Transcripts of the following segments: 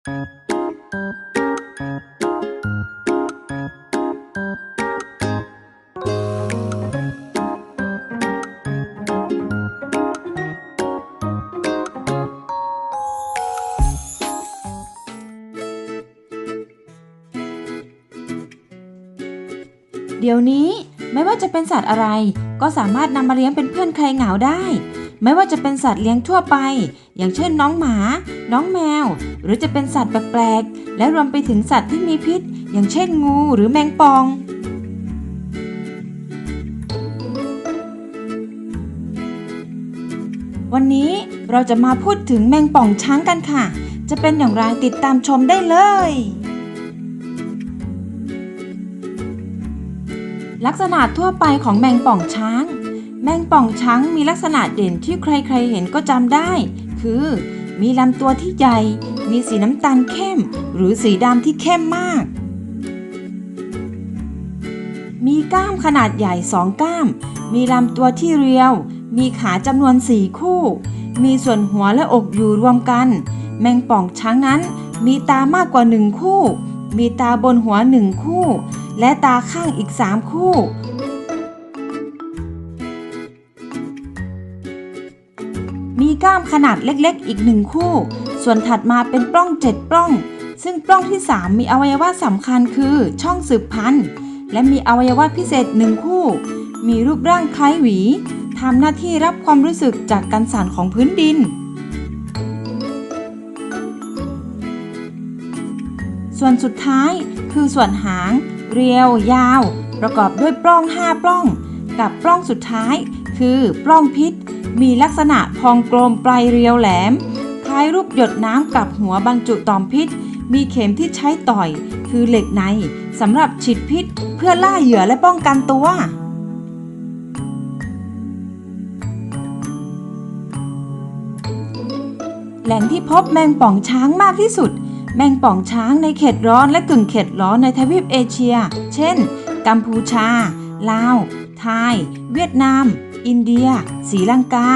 เดี๋ยวนี้ไม่ว่าจะเป็นสัตว์อะไร ก็สามารถนำมาเลี้ยงเป็นเพื่อนใครเหงาได้ ไม่ว่าจะเป็นสัตว์เลี้ยงทั่วไป อย่างเช่นน้องหมา น้องแมว หรือจะเป็นสัตว์แปลกๆ และรวมไปถึงสัตว์ที่มีพิษ อย่างเช่นงูหรือแมงปองวันนี้เราจะมาพูดถึงแมงป่องช้างกันค่ะ จะเป็นอย่างไรติดตามชมได้เลย ลักษณะทั่วไปของแมงป่องช้าง แมงป่องช้างมีลักษณะเด่นที่ใครๆเห็นก็จำได้ คือ มีลำตัวที่ใหญ่ มีสีน้ำตาลเข้ม หรือสีดำที่เข้มมาก มีก้ามขนาดใหญ่สองก้าม มีลำตัวที่เรียว มีขาจำนวนสี่คู่ มีส่วนหัวและอกอยู่รวมกัน แมงป่องช้างนั้น มีตามากกว่าหนึ่งคู่ มีตาบนหัวหนึ่งคู่ และตาข้างอีกสามคู่ กล้ามขนาดเล็กๆ อีกหนึ่งคู่ ส่วนถัดมาเป็นปล้องเจ็ดปล้อง ซึ่งปล้องที่ 3 มีอวัยวะสำคัญคือช่องสืบพันธุ์ และมีอวัยวะพิเศษหนึ่งคู่ มีรูปร่างคล้ายหวีทำหน้าที่รับความรู้สึกจากการสั่นของพื้นดิน ส่วนสุดท้ายคือส่วนหาง เรียว ยาว ประกอบด้วยปล้อง 5 ปล้อง กับปล้องสุดท้าย คือปล้องพิษ มีลักษณะพองกลมปลายเรียวแหลม คล้ายรูปหยดน้ำกับหัวบรรจุตอมพิษ มีเข็มที่ใช้ต่อย คือเหล็กในสำหรับฉีดพิษ เพื่อล่าเหยื่อและป้องกันตัวแหล่งที่พบแมงป่องช้างมากที่สุด แมงป่องช้างในเขตร้อนและกึ่งเขตร้อนในทวีปเอเชีย เช่น กัมพูชา ลาว ไทย เวียดนาม อินเดียศรีลังกา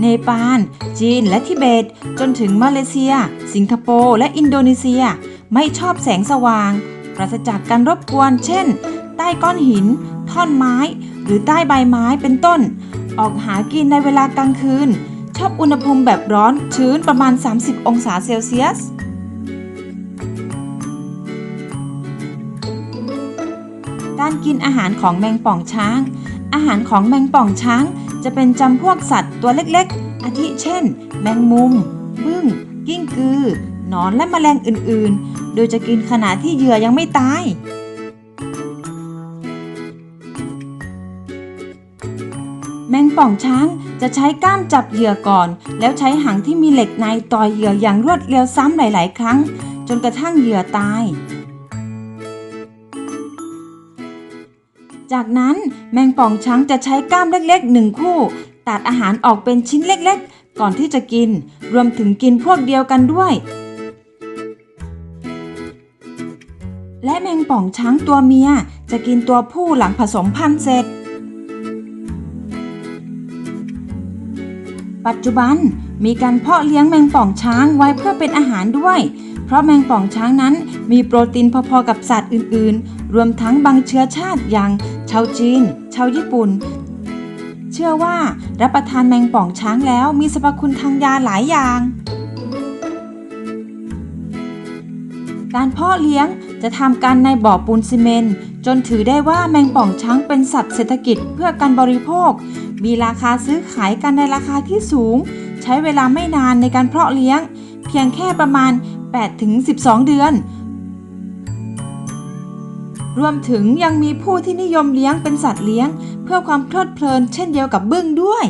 เนปาล จีนและทิเบต จนถึงมาเลเซีย สิงคโปร์และอินโดนีเซีย ไม่ชอบแสงสว่าง ปราศจากการรบกวน เช่น ใต้ก้อนหิน ท่อนไม้ หรือใต้ใบไม้เป็นต้น ออกหากินในเวลากลางคืน ชอบอุณหภูมิแบบร้อนชื้นประมาณ 30 องศาเซลเซียสการกินอาหารของแมงป่องช้าง อาหารของแมงป่องช้าง จะเป็นจำพวกสัตว์ตัวเล็กๆ อาทิเช่น แมงมุม บึ้ง กิ้งกือ หนอนและแมลงอื่นๆ โดยจะกินขณะที่เหยื่อยังไม่ตาย แมงป่องช้างจะใช้ก้ามจับเหยื่อก่อน แล้วใช้หางที่มีเหล็กในต่อยเหยื่ออย่างรวดเร็วซ้ำหลาย ๆ ครั้ง จนกระทั่งเหยื่อตาย จากนั้นแมงป่องช้างจะใช้ก้ามเล็กๆหนึ่งคู่ ตัดอาหารออกเป็นชิ้นเล็กๆ ก่อนที่จะกิน รวมถึงกินพวกเดียวกันด้วย และแมงป่องช้างตัวเมียจะกินตัวผู้หลังผสมพันธุ์เสร็จ ปัจจุบันมีการเพาะเลี้ยงแมงป่องช้างไว้เพื่อเป็นอาหารด้วย เพราะแมงป่องช้างนั้นมีโปรตีนพอๆกับสัตว์อื่นๆ รวมทั้งบางเชื้อชาติอย่างชาวจีน ชาวญี่ปุ่น เชื่อว่ารับประทานแมงป่องช้างแล้วมีสรรพคุณทางยาหลายอย่าง การเพาะเลี้ยงจะทำกันในบ่อปูนซีเมนต์จนถือได้ว่าแมงป่องช้างเป็นสัตว์เศรษฐกิจเพื่อการบริโภค มีราคาซื้อขายกันในราคาที่สูง ใช้เวลาไม่นานในการเพาะเลี้ยง เพียงแค่ประมาณ 8-12 เดือน รวมถึงยังมีผู้ที่นิยมเลี้ยงเป็นสัตว์เลี้ยง เพื่อความเพลิดเพลินเช่นเดียวกับบึ้งด้วย